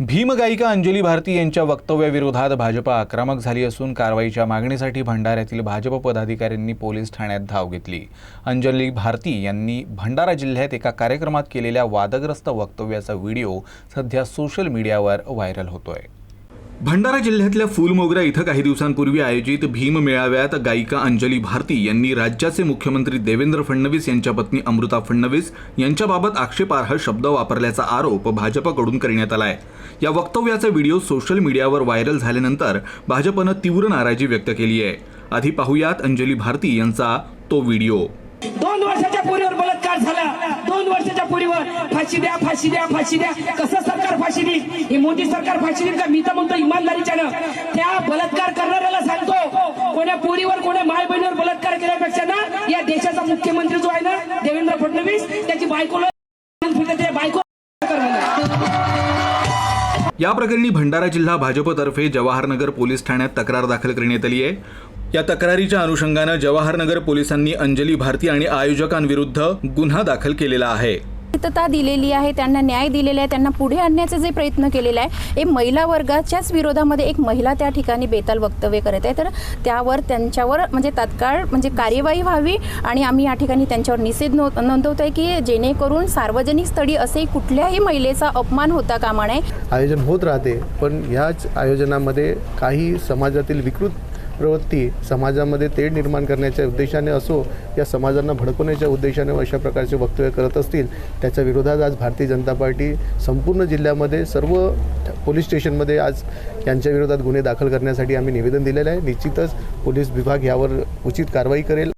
भीमगायिका अंजली भारती यांच्या वक्तव्याविरोधात भाजपा आक्रमक झाली असून कारवाईच्या मागणीसाठी भंडाऱ्यातील भाजप पदाधिकाऱ्यांनी पोलीस ठाण्यात धाव घेतली. अंजली भारती यांनी भंडारा जिल्ह्यात एका कार्यक्रमात केलेल्या वादग्रस्त वक्तव्याचा व्हिडिओ सध्या सोशल मीडियावर व्हायरल होतोय. भंडारा जिल्ह्यातल्या फुलमोगरा इथं काही दिवसांपूर्वी आयोजित भीम मेळाव्यात गायिका अंजली भारती यांनी राज्याचे मुख्यमंत्री देवेंद्र फडणवीस यांच्या पत्नी अमृता फडणवीस यांच्याबाबत आक्षेपार्ह शब्द वापरल्याचा आरोप भाजपकडून करण्यात आला आहे या वक्तव्याचा व्हिडिओ सोशल मीडियावर व्हायरल झाल्यानंतर भाजपनं तीव्र नाराजी व्यक्त केली आहे. आधी पाहुयात अंजली भारती यांचा तो व्हिडिओ. दोन वर्षाच्या पोरीवर बलात्कार झाला. दोन वर्षाच्या पोरीवर फाशी द्या फाशी द्या फाशी द्या. कसं सरकार फाशी देईल? हे मोदी सरकार फाशी देईल का? मी तर म्हणतो इमानदारीच्यानं. त्या बलात्कार करणाऱ्याला सांगतो कोण्या पुरीवर कोण्या माय बहिणीवर बलात्कार केल्यापेक्षा ना या देशाचा मुख्यमंत्री जो आहे ना देवेंद्र फडणवीस त्याची बायकोला बायको या प्रकरणी भंडारा जिल्हा भाजपतर्फे जवाहरनगर पोलीस ठाण्यात तक्रार दाखल करण्यात आली आहे. या तक्रारीच्या अनुषंगानं जवाहरनगर पोलिसांनी अंजली भारती आणि आयोजकांविरुद्ध गुन्हा दाखल केलेला आहे. मुक्तता दिलेली आहे त्यांना न्याय दिलेला आहे त्यांना पुढे आणण्याचे जे प्रयत्न केलेला आहे हे महिला वर्गाच्याच विरोधामध्ये एक महिला त्या ठिकाणी बेताल वक्तव्य करत आहे. तर त्यावर त्यांच्यावर म्हणजे तात्काळ म्हणजे कार्यवाही व्हावी आणि आम्ही या ठिकाणी त्यांच्यावर निषेध नो नोंदवतोय की जेणेकरून सार्वजनिक स्थळी असे कुठल्याही महिलेचा अपमान होता कामा नये. आयोजन होत राहते पण ह्याच आयोजनामध्ये काही समाजातील विकृत प्रवृत्ती समाजामध्ये तेढ निर्माण करण्याच्या उद्देशाने असो या समाजांना भडकवण्याच्या उद्देशाने अशा प्रकारचे वक्तव्य करत असतील त्याच्या विरोधात आज भारतीय जनता पार्टी संपूर्ण जिल्ह्यामध्ये सर्व पोलीस स्टेशनमध्ये आज यांच्या विरोधात गुन्हे दाखल करण्यासाठी आम्ही निवेदन दिलेलं आहे. निश्चितच पोलीस विभाग यावर उचित कारवाई करेल.